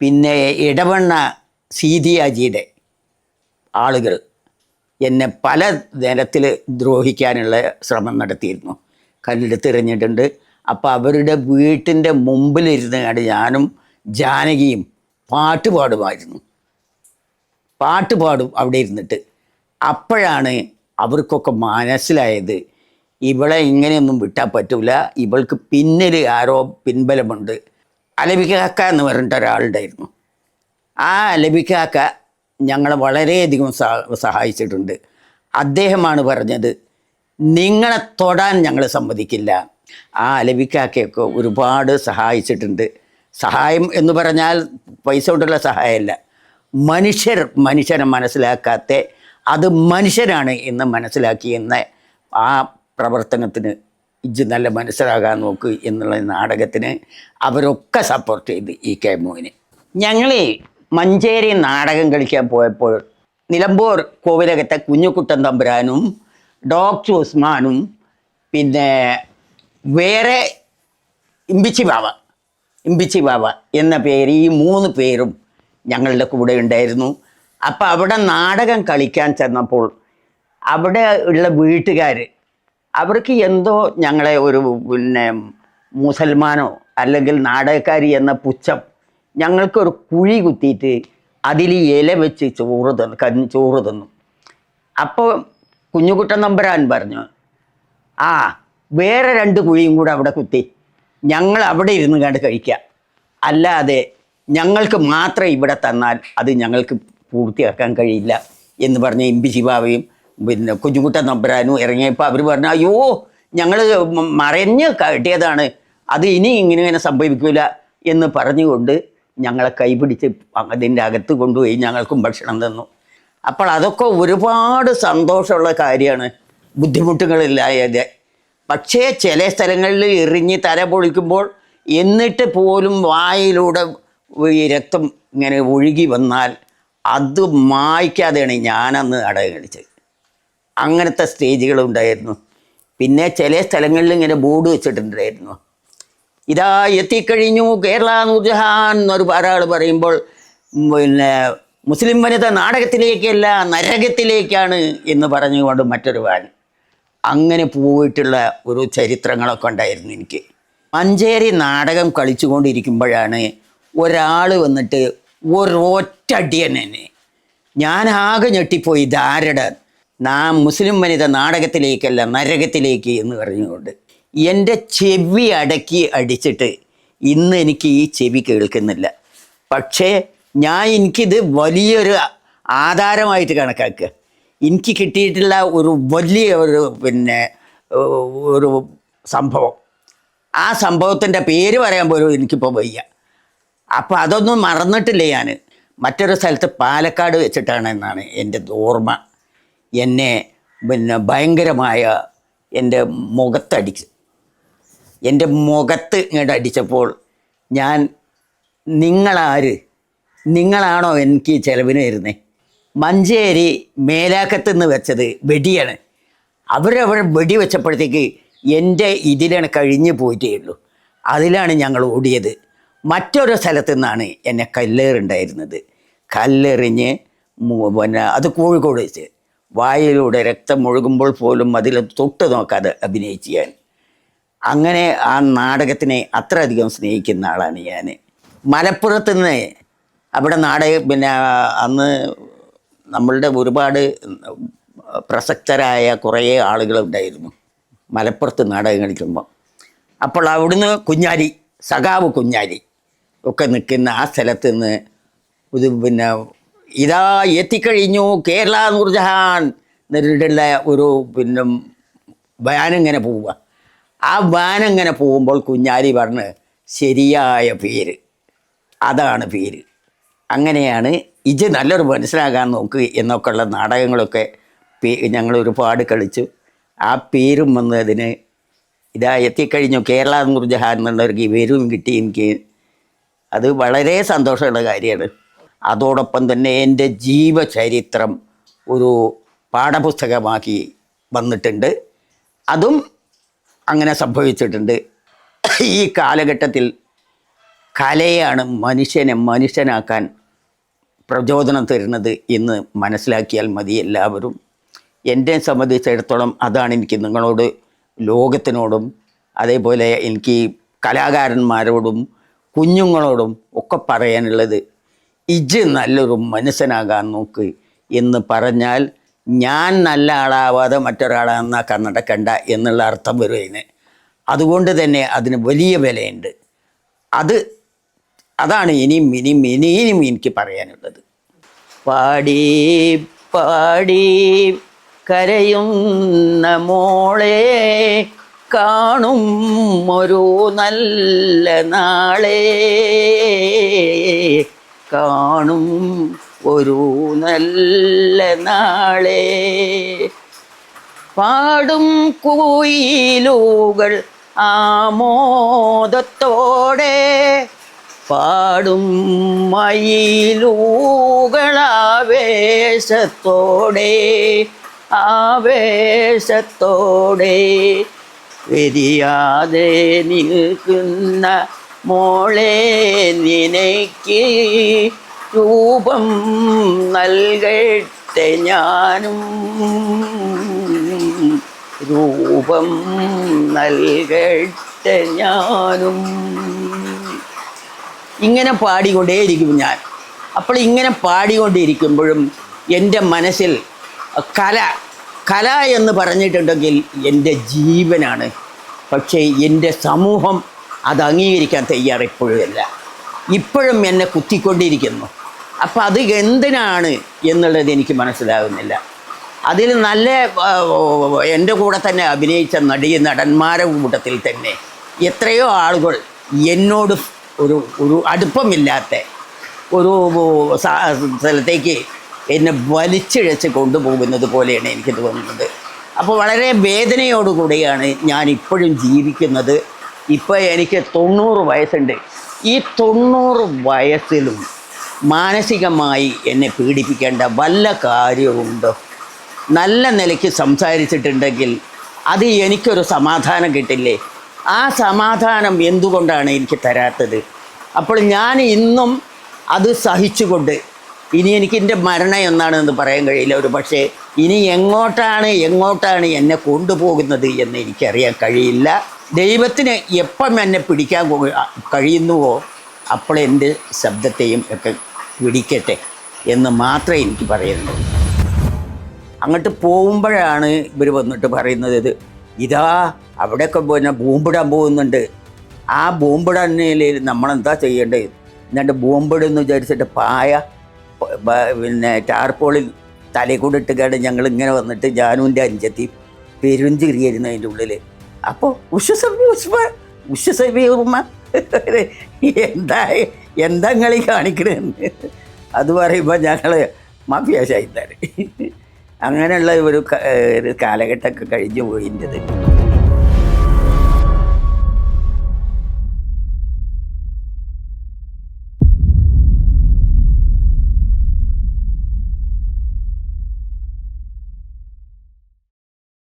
പിന്നെ ഇടവണ്ണ സീതിയാജിയുടെ ആളുകൾ എന്നെ പല നേരത്തിൽ ദ്രോഹിക്കാനുള്ള ശ്രമം നടത്തിയിരുന്നു. കല്ലെടുത്തെറിഞ്ഞിട്ടുണ്ട്. അപ്പോൾ അവരുടെ വീട്ടിന്റെ മുമ്പിലിരുന്ന് കണ്ട് ഞാനും ജാനകിയും പാട്ട് പാടുമായിരുന്നു. പാട്ട് പാടും അവിടെ ഇരുന്നിട്ട്. അപ്പോഴാണ് അവർക്കൊക്കെ മനസ്സിലായത് ഇവളെ ഇങ്ങനെയൊന്നും വിട്ടാൽ പറ്റൂല. ഇവൾക്ക് പിന്നിൽ ആരോ പിൻബലമുണ്ട്. അലബിക്കാക്ക എന്ന് പറഞ്ഞിട്ട് ഒരാളുണ്ടായിരുന്നു. ആ അലബിക്കാക്ക ഞങ്ങളെ വളരെയധികം സഹ- സഹായിച്ചിട്ടുണ്ട്. അദ്ദേഹമാണ് പറഞ്ഞത് നിങ്ങളെ തൊടാൻ ഞങ്ങൾ സമ്മതിക്കില്ല. ആ അലബിക്കാക്കയൊക്കെ ഒരുപാട് സഹായിച്ചിട്ടുണ്ട്. സഹായം എന്ന് പറഞ്ഞാൽ പൈസ കൊണ്ടുള്ള സഹായമല്ല. മനുഷ്യർ മനുഷ്യനെ മനസ്സിലാക്കാത്ത അത് മനുഷ്യരാണ് എന്ന് മനസ്സിലാക്കിയെന്ന ആ പ്രവർത്തനത്തിന് ഇജ്ജ് നല്ല മനസ്സിലാകാൻ നോക്ക് എന്നുള്ള നാടകത്തിന് അവരൊക്കെ സപ്പോർട്ട് ചെയ്ത് ഇ കെ മോഹിന് ഞങ്ങൾ മഞ്ചേരി നാടകം കളിക്കാൻ പോയപ്പോൾ നിലമ്പൂർ കോവിലകത്തെ കുഞ്ഞുകുട്ടൻ തമ്പുരാനും ഡോക്ടർ ഉസ്മാനും പിന്നെ വേറെ ഇമ്പിച്ചി ബാവ ഇമ്പിച്ചി ബാവ എന്ന പേര് ഈ മൂന്ന് പേരും ഞങ്ങളുടെ കൂടെ ഉണ്ടായിരുന്നു. അപ്പോൾ അവിടെ നാടകം കളിക്കാൻ ചെന്നപ്പോൾ അവിടെ ഉള്ള വീട്ടുകാർ അവർക്ക് എന്തോ ഞങ്ങളെ ഒരു പിന്നെ മുസൽമാനോ അല്ലെങ്കിൽ നാടകക്കാരി എന്ന പുച്ഛം ഞങ്ങൾക്കൊരു കുഴി കുത്തിയിട്ട് അതിൽ ഇല വെച്ച് ചോറ് തന്നു കഞ്ഞി ചോറ് തന്നു. അപ്പോൾ കുഞ്ഞുകുട്ടൻ നമ്പരാൻ പറഞ്ഞു ആ വേറെ രണ്ട് കുഴിയും കൂടെ അവിടെ കുത്തി. ഞങ്ങൾ അവിടെ ഇരുന്ന് കണ്ട് കഴിക്കാം. അല്ലാതെ ഞങ്ങൾക്ക് മാത്രം ഇവിടെ തന്നാൽ അത് ഞങ്ങൾക്ക് പൂർത്തിയാക്കാൻ കഴിയില്ല എന്ന് പറഞ്ഞ എം പി ശിവാവയും പിന്നെ കുഞ്ഞുകുട്ടൻ നമ്പരാനും ഇറങ്ങിയപ്പോൾ അവർ പറഞ്ഞു അയ്യോ ഞങ്ങൾ മറഞ്ഞ് കെട്ടിയതാണ് അത് ഇനി ഇങ്ങനെ ഇങ്ങനെ സംഭവിക്കില്ല എന്ന് പറഞ്ഞുകൊണ്ട് ഞങ്ങളെ കൈപിടിച്ച് അതിന്റെ അകത്ത് കൊണ്ടുപോയി ഞങ്ങൾക്കും ഭക്ഷണം തന്നു. അപ്പോൾ അതൊക്കെ ഒരുപാട് സന്തോഷമുള്ള കാര്യമാണ്. ബുദ്ധിമുട്ടുകളില്ലായത്. പക്ഷേ ചില സ്ഥലങ്ങളിൽ എറിഞ്ഞ് തല പൊളിക്കുമ്പോൾ എന്നിട്ട് പോലും വായിലൂടെ ഈ രക്തം ഇങ്ങനെ ഒഴുകി വന്നാൽ അത് മായ്ക്കാതെയാണ് ഞാനന്ന് നാടകം കളിച്ചത്. അങ്ങനത്തെ സ്റ്റേജുകളുണ്ടായിരുന്നു പിന്നെ ചില സ്ഥലങ്ങളിൽ ഇങ്ങനെ ബോർഡ് വെച്ചിട്ടുണ്ടായിരുന്നു. ഇതാ എത്തിക്കഴിഞ്ഞു കേരള നൂർജഹാൻ എന്നൊരു ഒരാൾ പറയുമ്പോൾ പിന്നെ മുസ്ലിം വനിത നാടകത്തിലേക്കല്ല നരകത്തിലേക്കാണ് എന്ന് പറഞ്ഞുകൊണ്ട് മറ്റൊരു വാൻ. അങ്ങനെ പോയിട്ടുള്ള ഒരു ചരിത്രങ്ങളൊക്കെ ഉണ്ടായിരുന്നു എനിക്ക്. മഞ്ചേരി നാടകം കളിച്ചുകൊണ്ടിരിക്കുമ്പോഴാണ് ഒരാൾ വന്നിട്ട് ഒരൊറ്റടിയൻ എന്നെ ഞാൻ ആകെ ഞെട്ടിപ്പോയി ധാരട നാം മുസ്ലിം വനിത നാടകത്തിലേക്കല്ല നരകത്തിലേക്ക് എന്ന് പറഞ്ഞുകൊണ്ട്. എന്റെ ചെവി അടക്കി അടിച്ചിട്ട് ഇന്ന് എനിക്ക് ഈ ചെവി കേൾക്കുന്നില്ല. പക്ഷേ ഞാൻ എനിക്കിത് വലിയൊരു ആധാരമായിട്ട് കണക്കാക്കുക. എനിക്ക് കിട്ടിയിട്ടുള്ള ഒരു വലിയ ഒരു പിന്നെ ഒരു സംഭവം. ആ സംഭവത്തിന്റെ പേര് പറയാൻ പോലും എനിക്കിപ്പോൾ വയ്യ. അപ്പോൾ അതൊന്നും മറന്നിട്ടില്ല ഞാൻ. മറ്റൊരു സ്ഥലത്ത് പാലക്കാട് വെച്ചിട്ടാണ് എന്നാണ് എന്റെ ഓർമ്മ. എന്നെ പിന്നെ ഭയങ്കരമായ എന്റെ മുഖത്തടിച്ച് എന്റെ മുഖത്ത് ഇങ്ങോട്ട് അടിച്ചപ്പോൾ ഞാൻ നിങ്ങളാര്? നിങ്ങളാണോ എനിക്ക് ചിലവിന് വരുന്നത് മഞ്ചേരി മേലാക്കത്ത് നിന്ന് വെച്ചത് വെടിയാണ്. അവരവിടെ വെടി വെച്ചപ്പോഴത്തേക്ക് എന്റെ ഇതിലാണ് കഴിഞ്ഞു പോയിട്ടേ ഉള്ളൂ. അതിലാണ് ഞങ്ങൾ ഓടിയത്. മറ്റൊരു സ്ഥലത്തു നിന്നാണ് എന്നെ കല്ലേറുണ്ടായിരുന്നത്. കല്ലെറിഞ്ഞ് പിന്നെ അത് കോഴിക്കോട് വെച്ച്. വായിലൂടെ രക്തം ഒഴുകുമ്പോൾ പോലും അതിൽ തൊട്ട് നോക്കാതെ അഭിനയിച്ച് ഞാൻ. അങ്ങനെ ആ നാടകത്തിനെ അത്രയധികം സ്നേഹിക്കുന്ന ആളാണ് ഞാൻ. മലപ്പുറത്ത് നിന്ന് അവിടെ നാടക പിന്നെ അന്ന് നമ്മളുടെ ഒരുപാട് പ്രസക്തരായ കുറേ ആളുകളുണ്ടായിരുന്നു മലപ്പുറത്ത് നാടകം കളിക്കുമ്പോൾ അപ്പോൾ അവിടുന്ന് കുഞ്ഞാലി സഖാവ് കുഞ്ഞാലി ഒക്കെ നിൽക്കുന്ന ആ സ്ഥലത്ത് നിന്ന് ഇത് പിന്നെ ഇതാ എത്തിക്കഴിഞ്ഞു കേരള നൂർജഹാൻ എന്നിട്ടുള്ള ഒരു പിന്നെ വാനിങ്ങനെ പോവുക. ആ വാനങ്ങനെ പോകുമ്പോൾ കുഞ്ഞാലി പറഞ്ഞ് ശരിയായ പേര്. അതാണ് പേര്. അങ്ങനെയാണ് ഇത് നല്ലൊരു മനസ്സിലാകാൻ നോക്ക് എന്നൊക്കെയുള്ള നാടകങ്ങളൊക്കെ ഞങ്ങൾ ഒരുപാട് കളിച്ചു. ആ പേരും വന്ന് അതിന് ഇതാ എത്തിക്കഴിഞ്ഞു കേരള നൂർജഹാൻ എന്നുള്ളൊരു പേരും കിട്ടി എനിക്ക് അത് വളരെ സന്തോഷമുള്ള കാര്യമാണ്. അതോടൊപ്പം തന്നെ എന്റെ ജീവചരിത്രം ഒരു പാഠപുസ്തകമാക്കി വന്നിട്ടുണ്ട്. അതും അങ്ങനെ സംഭവിച്ചിട്ടുണ്ട്. ഈ കാലഘട്ടത്തിൽ കലയാണ് മനുഷ്യനെ മനുഷ്യനാക്കാൻ പ്രചോദനം തരുന്നത് എന്ന് മനസ്സിലാക്കിയാൽ മതി എല്ലാവരും. എന്നെ സംബന്ധിച്ചിടത്തോളം അതാണ് എനിക്ക് നിങ്ങളോട് ലോകത്തിനോടും അതേപോലെ എനിക്ക് കലാകാരന്മാരോടും കുഞ്ഞുങ്ങളോടും ഒക്കെ പറയാനുള്ളത് ഇജ് നല്ലൊരു മനുഷ്യനാകാൻ നോക്ക് എന്ന് പറഞ്ഞാൽ ഞാൻ നല്ല ആളാവാതെ മറ്റൊരാളാണെന്നാ കണ്ണടക്കണ്ട എന്നുള്ള അർത്ഥം വരും അതിന്. അതുകൊണ്ട് തന്നെ അതിന് വലിയ വിലയുണ്ട്. അത് അതാണ് ഇനിയും ഇനിയും ഇനിയും എനിക്ക് പറയാനുള്ളത്. പാടി പാടി കരയുന്ന മോളെ കാണും ഒരു നല്ല നാളെ. കാണും ഒരു നല്ല നാളെ. പാടും കുയിലുകൾ ആമോദത്തോടെ. പാടും മയിലൂകളാവേശത്തോടെ. ആവേശത്തോടെ. വെരിയാതെ നിൽക്കുന്ന മോളെ നിനക്ക് രൂപം നൽകട്ടെ ഞാനും. രൂപം നൽകട്ടെ ഞാനും. ഇങ്ങനെ പാടിക്കൊണ്ടേയിരിക്കും ഞാൻ. അപ്പോൾ ഇങ്ങനെ പാടിക്കൊണ്ടിരിക്കുമ്പോഴും എന്റെ മനസ്സിൽ കല കല എന്ന് പറഞ്ഞിട്ടുണ്ടെങ്കിൽ എന്റെ ജീവനാണ്. പക്ഷേ എന്റെ സമൂഹം അത് അംഗീകരിക്കാൻ തയ്യാറ് ഇപ്പോഴുമല്ല ഇപ്പോഴും എന്നെ കുത്തിക്കൊണ്ടിരിക്കുന്നു. അപ്പം അത് എന്തിനാണ് എന്നുള്ളത് എനിക്ക് മനസ്സിലാകുന്നില്ല. അതിൽ നല്ല എന്റെ കൂടെ തന്നെ അഭിനയിച്ച നടി നടന്മാരെ കൂട്ടത്തിൽ തന്നെ എത്രയോ ആളുകൾ എന്നോട് ഒരു ഒരു അടുപ്പമില്ലാത്ത ഒരു സ്ഥലത്തേക്ക് എന്നെ വലിച്ചിഴച്ച് കൊണ്ടുപോകുന്നത് പോലെയാണ് എനിക്ക് തോന്നുന്നത്. അപ്പോൾ വളരെ വേദനയോടുകൂടിയാണ് ഞാൻ ഇപ്പോഴും ജീവിക്കുന്നത് ഇപ്പോൾ എനിക്ക് തൊണ്ണൂറ് വയസ്സുണ്ട്. ഈ തൊണ്ണൂറ് വയസ്സിലും മാനസികമായി എന്നെ പീഡിപ്പിക്കേണ്ട വല്ല കാര്യമുണ്ടോ നല്ല നിലയ്ക്ക് സംസാരിച്ചിട്ടുണ്ടെങ്കിൽ അത് എനിക്കൊരു സമാധാനം കിട്ടില്ലേ? ആ സമാധാനം എന്തുകൊണ്ടാണ് എനിക്ക് തരാത്തത്? അപ്പോൾ ഞാൻ ഇന്നും അത് സഹിച്ചുകൊണ്ട് ഇനി എനിക്ക് എന്റെ മരണം എന്നാണെന്ന് പറയാൻ കഴിയില്ല. ഒരു പക്ഷേ ഇനി എങ്ങോട്ടാണ് എങ്ങോട്ടാണ് എന്നെ കൊണ്ടുപോകുന്നത് എന്ന് എനിക്കറിയാൻ കഴിയില്ല. ദൈവത്തിന് എപ്പം എന്നെ പിടിക്കാൻ കഴിയുന്നുവോ അപ്പോൾ എന്റെ ശബ്ദത്തെയും ഒക്കെ പിടിക്കട്ടെ എന്ന് മാത്രമേ എനിക്ക് പറയുന്നുള്ളൂ. അങ്ങോട്ട് പോകുമ്പോഴാണ് ഇവർ വന്നിട്ട് പറയുന്നത് ഇത്. ഇതാ അവിടെയൊക്കെ പിന്നെ ബോംബിടാൻ പോകുന്നുണ്ട്. ആ ബോംബിടന്നതിൽ നമ്മളെന്താ ചെയ്യേണ്ടത്? എന്നിട്ട് ബോംബിടുന്നു വിചാരിച്ചിട്ട് പായ പിന്നെ ടാർപോളിൽ തലയിൽ കൂടെ കേട്ട് ഞങ്ങൾ ഇങ്ങനെ വന്നിട്ട് ജാനുവിന്റെ അഞ്ചത്തി പെരുഞ്ചിരിയായിരുന്നു അതിന്റെ ഉള്ളിൽ അപ്പോൾ ഉഷസഭി ഉഷ്മ ഉഷസഭി ഉമ്മ. എന്താ എന്താ കളി കാണിക്കണെന്ന്. അത് പറയുമ്പോൾ ഞങ്ങൾ മാഫിയ ശൈത്താൻ അങ്ങനെയുള്ള ഒരു കാലഘട്ടമൊക്കെ കഴിഞ്ഞു പോയിന്റെത്